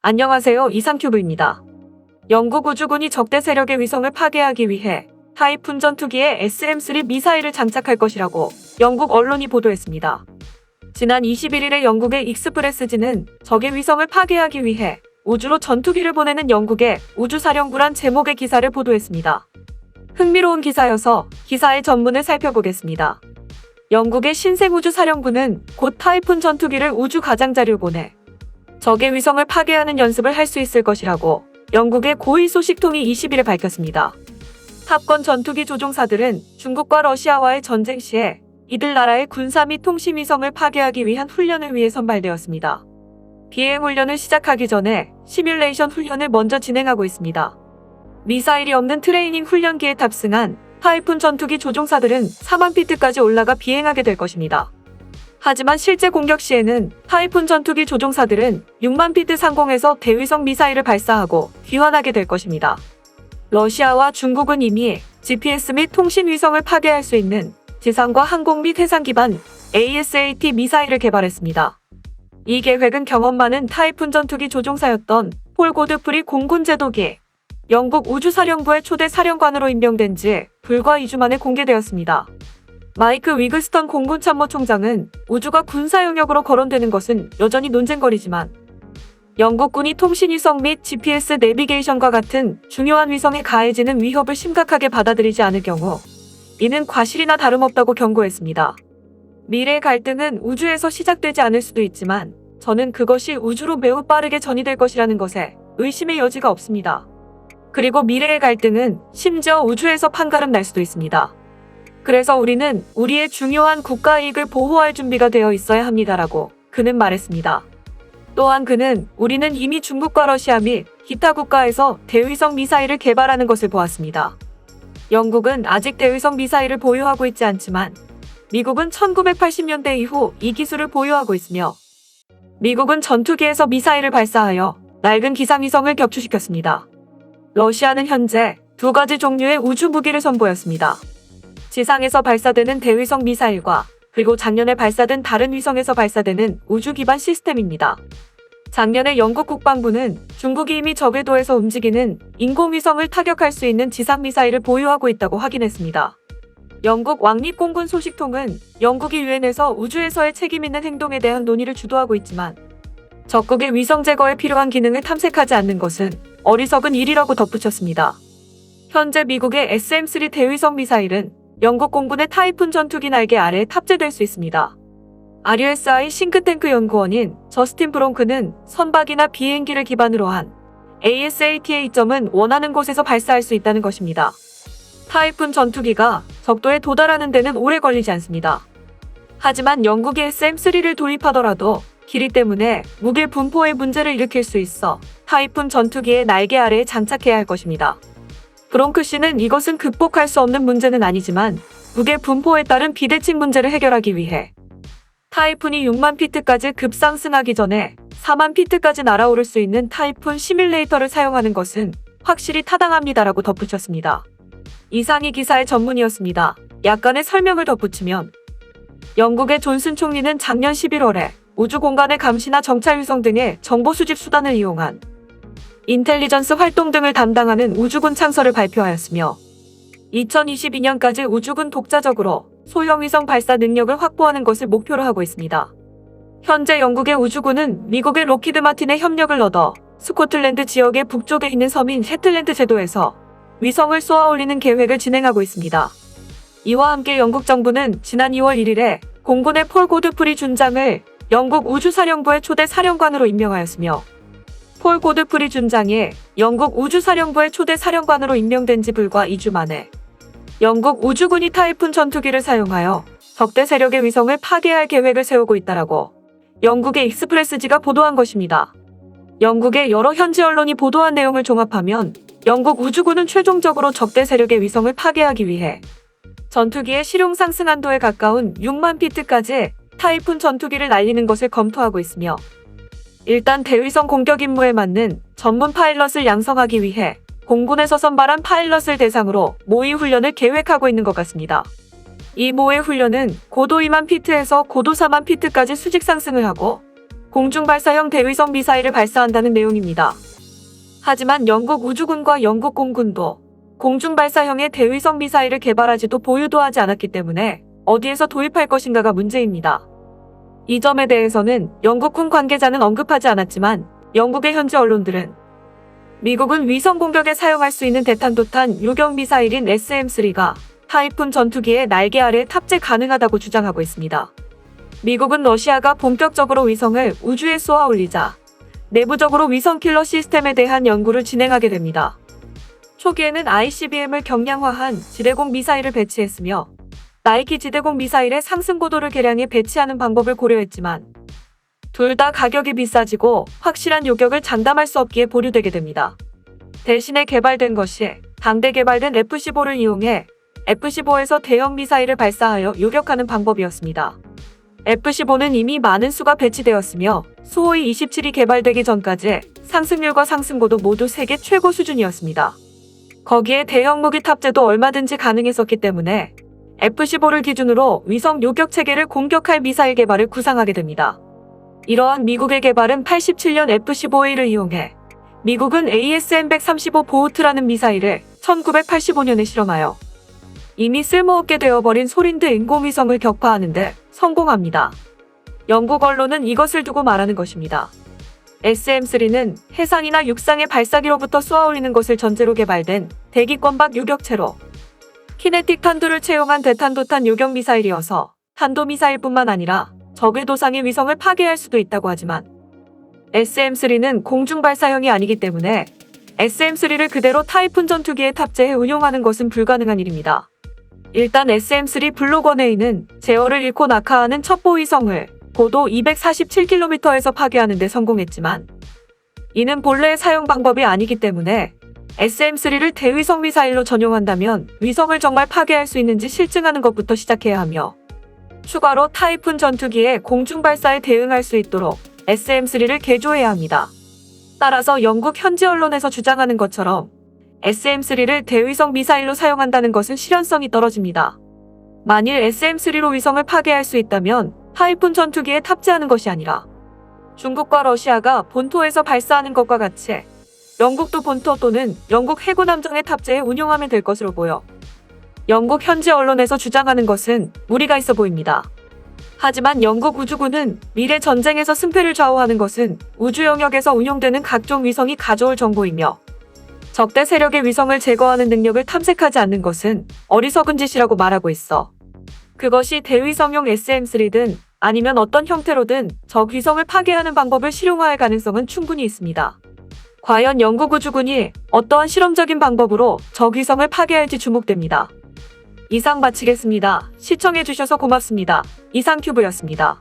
안녕하세요. 이상큐브입니다. 영국 우주군이 적대 세력의 위성을 파괴하기 위해 타이푼 전투기에 SM-3 미사일을 장착할 것이라고 영국 언론이 보도했습니다. 지난 21일에 영국의 익스프레스지는 적의 위성을 파괴하기 위해 우주로 전투기를 보내는 영국의 우주사령부란 제목의 기사를 보도했습니다. 흥미로운 기사여서 기사의 전문을 살펴보겠습니다. 영국의 신생우주사령부는 곧 타이푼 전투기를 우주 가장자리로 보내 적의 위성을 파괴하는 연습을 할 수 있을 것이라고 영국의 고위 소식통이 20일에 밝혔습니다. 탑건 전투기 조종사들은 중국과 러시아와의 전쟁 시에 이들 나라의 군사 및 통신 위성을 파괴하기 위한 훈련을 위해 선발되었습니다. 비행 훈련을 시작하기 전에 시뮬레이션 훈련을 먼저 진행하고 있습니다. 미사일이 없는 트레이닝 훈련기에 탑승한 타이푼 전투기 조종사들은 4만 피트까지 올라가 비행하게 될 것입니다. 하지만 실제 공격 시에는 타이푼 전투기 조종사들은 6만 피트 상공에서 대위성 미사일을 발사하고 귀환하게 될 것입니다. 러시아와 중국은 이미 GPS 및 통신 위성을 파괴할 수 있는 지상과 항공 및 해상 기반 ASAT 미사일을 개발했습니다. 이 계획은 경험 많은 타이푼 전투기 조종사였던 폴 고드프리 공군 제독이 영국 우주사령부의 초대 사령관으로 임명된 지 불과 2주 만에 공개되었습니다. 마이크 위글스턴 공군 참모총장은 우주가 군사 영역으로 거론되는 것은 여전히 논쟁거리지만 영국군이 통신 위성 및 GPS 내비게이션과 같은 중요한 위성에 가해지는 위협을 심각하게 받아들이지 않을 경우 이는 과실이나 다름없다고 경고했습니다. 미래 갈등은 우주에서 시작되지 않을 수도 있지만 저는 그것이 우주로 매우 빠르게 전이될 것이라는 것에 의심의 여지가 없습니다. 그리고 미래의 갈등은 심지어 우주에서 판가름 날 수도 있습니다. 그래서 우리는 우리의 중요한 국가 이익을 보호할 준비가 되어 있어야 합니다라고 그는 말했습니다. 또한 그는 우리는 이미 중국과 러시아 및 기타 국가에서 대위성 미사일을 개발하는 것을 보았습니다. 영국은 아직 대위성 미사일을 보유하고 있지 않지만 미국은 1980년대 이후 이 기술을 보유하고 있으며 미국은 전투기에서 미사일을 발사하여 낡은 기상위성을 격추시켰습니다. 러시아는 현재 두 가지 종류의 우주 무기를 선보였습니다. 지상에서 발사되는 대위성 미사일과 그리고 작년에 발사된 다른 위성에서 발사되는 우주 기반 시스템입니다. 작년에 영국 국방부는 중국이 이미 적외도에서 움직이는 인공위성을 타격할 수 있는 지상 미사일을 보유하고 있다고 확인했습니다. 영국 왕립공군 소식통은 영국이 유엔에서 우주에서의 책임 있는 행동에 대한 논의를 주도하고 있지만 적국의 위성 제거에 필요한 기능을 탐색하지 않는 것은 어리석은 일이라고 덧붙였습니다. 현재 미국의 SM-3 대위성 미사일은 영국 공군의 타이푼 전투기 날개 아래에 탑재될 수 있습니다. RUSI 싱크탱크 연구원인 저스틴 브롱크는 선박이나 비행기를 기반으로 한 ASATA 점은 원하는 곳에서 발사할 수 있다는 것입니다. 타이푼 전투기가 적도에 도달하는 데는 오래 걸리지 않습니다. 하지만 영국이 SM-3를 도입하더라도 길이 때문에 무게 분포에 문제를 일으킬 수 있어 타이푼 전투기의 날개 아래에 장착해야 할 것입니다. 브롱크 씨는 이것은 극복할 수 없는 문제는 아니지만 무게 분포에 따른 비대칭 문제를 해결하기 위해 타이푼이 6만 피트까지 급상승하기 전에 4만 피트까지 날아오를 수 있는 타이푼 시뮬레이터를 사용하는 것은 확실히 타당합니다라고 덧붙였습니다. 이상이 기사의 전문이었습니다. 약간의 설명을 덧붙이면 영국의 존슨 총리는 작년 11월에 우주 공간의 감시나 정찰 위성 등의 정보 수집 수단을 이용한 인텔리전스 활동 등을 담당하는 우주군 창설을 발표하였으며 2022년까지 우주군 독자적으로 소형 위성 발사 능력을 확보하는 것을 목표로 하고 있습니다. 현재 영국의 우주군은 미국의 로키드 마틴의 협력을 얻어 스코틀랜드 지역의 북쪽에 있는 섬인 셰틀랜드 제도에서 위성을 쏘아 올리는 계획을 진행하고 있습니다. 이와 함께 영국 정부는 지난 2월 1일에 공군의 폴 고드프리 준장을 영국 우주사령부의 초대 사령관으로 임명하였으며 폴 고드프리 준장이 영국 우주사령부의 초대 사령관으로 임명된 지 불과 2주 만에 영국 우주군이 타이푼 전투기를 사용하여 적대 세력의 위성을 파괴할 계획을 세우고 있다라고 영국의 익스프레스지가 보도한 것입니다. 영국의 여러 현지 언론이 보도한 내용을 종합하면 영국 우주군은 최종적으로 적대 세력의 위성을 파괴하기 위해 전투기의 실용 상승 한도에 가까운 6만 피트까지 타이푼 전투기를 날리는 것을 검토하고 있으며 일단 대위성 공격 임무에 맞는 전문 파일럿을 양성하기 위해 공군에서 선발한 파일럿을 대상으로 모의 훈련을 계획하고 있는 것 같습니다. 이 모의 훈련은 고도 2만 피트에서 고도 4만 피트까지 수직 상승을 하고 공중 발사형 대위성 미사일을 발사한다는 내용입니다. 하지만 영국 우주군과 영국 공군도 공중 발사형의 대위성 미사일을 개발하지도 보유도 하지 않았기 때문에 어디에서 도입할 것인가가 문제입니다. 이 점에 대해서는 영국군 관계자는 언급하지 않았지만 영국의 현지 언론들은 미국은 위성 공격에 사용할 수 있는 대탄도탄 유격 미사일인 SM-3가 타이푼 전투기의 날개 아래에 탑재 가능하다고 주장하고 있습니다. 미국은 러시아가 본격적으로 위성을 우주에 쏘아 올리자 내부적으로 위성 킬러 시스템에 대한 연구를 진행하게 됩니다. 초기에는 ICBM을 경량화한 지대공 미사일을 배치했으며 나이키 지대공 미사일의 상승 고도를 계량해 배치하는 방법을 고려했지만 둘 다 가격이 비싸지고 확실한 요격을 장담할 수 없기에 보류되게 됩니다. 대신에 개발된 것이 당대 개발된 F-15를 이용해 F-15에서 대형 미사일을 발사하여 요격하는 방법이었습니다. F-15는 이미 많은 수가 배치되었으며 수호이 27이 개발되기 전까지 상승률과 상승고도 모두 세계 최고 수준이었습니다. 거기에 대형 무기 탑재도 얼마든지 가능했었기 때문에 F-15를 기준으로 위성 요격 체계를 공격할 미사일 개발을 구상하게 됩니다. 이러한 미국의 개발은 87년 F-15A를 이용해 미국은 ASM-135 보우트라는 미사일을 1985년에 실험하여 이미 쓸모없게 되어버린 소린드 인공위성을 격파하는데 성공합니다. 영국 언론은 이것을 두고 말하는 것입니다. SM-3는 해상이나 육상의 발사기로부터 쏘아올리는 것을 전제로 개발된 대기권박 유격체로 키네틱 탄두를 채용한 대탄도탄 요격 미사일이어서 탄도 미사일뿐만 아니라 적의 도상의 위성을 파괴할 수도 있다고 하지만 SM-3는 공중 발사형이 아니기 때문에 SM-3를 그대로 타이푼 전투기에 탑재해 운용하는 것은 불가능한 일입니다. 일단 SM-3 블록1A는 제어를 잃고 낙하하는 첩보 위성을 고도 247km에서 파괴하는 데 성공했지만 이는 본래의 사용 방법이 아니기 때문에 SM-3를 대위성 미사일로 전용한다면 위성을 정말 파괴할 수 있는지 실증하는 것부터 시작해야 하며 추가로 타이푼 전투기의 공중 발사에 대응할 수 있도록 SM-3를 개조해야 합니다. 따라서 영국 현지 언론에서 주장하는 것처럼 SM-3를 대위성 미사일로 사용한다는 것은 실현성이 떨어집니다. 만일 SM-3로 위성을 파괴할 수 있다면 타이푼 전투기에 탑재하는 것이 아니라 중국과 러시아가 본토에서 발사하는 것과 같이 영국도 본토 또는 영국 해군 함정에 탑재해 운용하면 될 것으로 보여 영국 현지 언론에서 주장하는 것은 무리가 있어 보입니다. 하지만 영국 우주군은 미래 전쟁에서 승패를 좌우하는 것은 우주 영역에서 운용되는 각종 위성이 가져올 정보이며 적대 세력의 위성을 제거하는 능력을 탐색하지 않는 것은 어리석은 짓이라고 말하고 있어. 그것이 대위성용 SM-3든 아니면 어떤 형태로든 적 위성을 파괴하는 방법을 실용화할 가능성은 충분히 있습니다. 과연 영국 우주군이 어떠한 실험적인 방법으로 적 위성을 파괴할지 주목됩니다. 이상 마치겠습니다. 시청해주셔서 고맙습니다. 이상 큐브였습니다.